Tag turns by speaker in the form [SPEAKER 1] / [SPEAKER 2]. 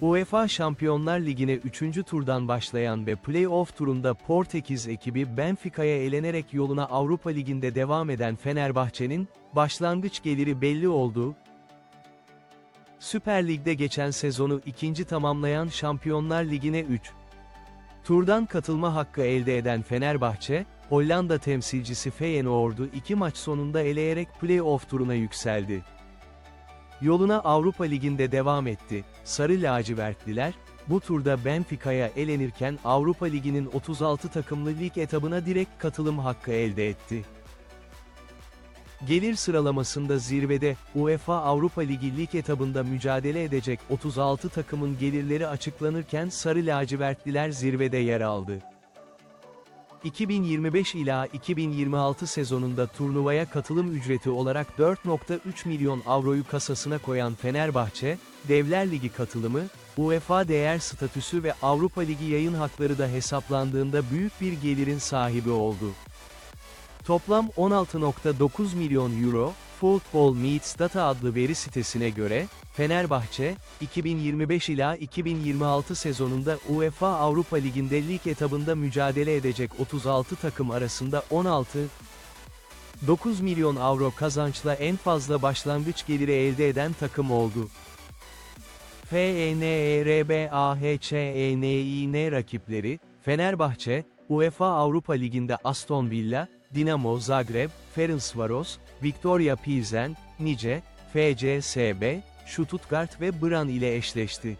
[SPEAKER 1] UEFA Şampiyonlar Ligi'ne 3. turdan başlayan ve play-off turunda Portekiz ekibi Benfica'ya elenerek yoluna Avrupa Ligi'nde devam eden Fenerbahçe'nin, başlangıç geliri belli oldu. Süper Lig'de geçen sezonu ikinci tamamlayan Şampiyonlar Ligi'ne 3. Turdan katılma hakkı elde eden Fenerbahçe, Hollanda temsilcisi Feyenoord'u iki maç sonunda eleyerek play-off turuna yükseldi. Yoluna Avrupa Ligi'nde devam etti. Sarı lacivertliler, bu turda Benfica'ya elenirken Avrupa Ligi'nin 36 takımlı lig etabına direkt katılım hakkı elde etti. Gelir sıralamasında zirvede, UEFA Avrupa Ligi lig etabında mücadele edecek 36 takımın gelirleri açıklanırken Sarı lacivertliler zirvede yer aldı. 2025 ila 2026 sezonunda turnuvaya katılım ücreti olarak 4.3 milyon avroyu kasasına koyan Fenerbahçe, Devler Ligi katılımı, UEFA değer statüsü ve Avrupa Ligi yayın hakları da hesaplandığında büyük bir gelirin sahibi oldu. Toplam 16.9 milyon euro, Football Meets Data adlı veri sitesine göre, Fenerbahçe, 2025 ila 2026 sezonunda UEFA Avrupa Ligi'nde lig etabında mücadele edecek 36 takım arasında 16 9 milyon avro kazançla en fazla başlangıç geliri elde eden takım oldu. E FENERBAHÇENİN rakipleri, Fenerbahçe, UEFA Avrupa Ligi'nde Aston Villa, Dinamo Zagreb, Ferencvaros, Victoria Pilsen, Nice, FCSB, Stuttgart ve Bran ile eşleşti.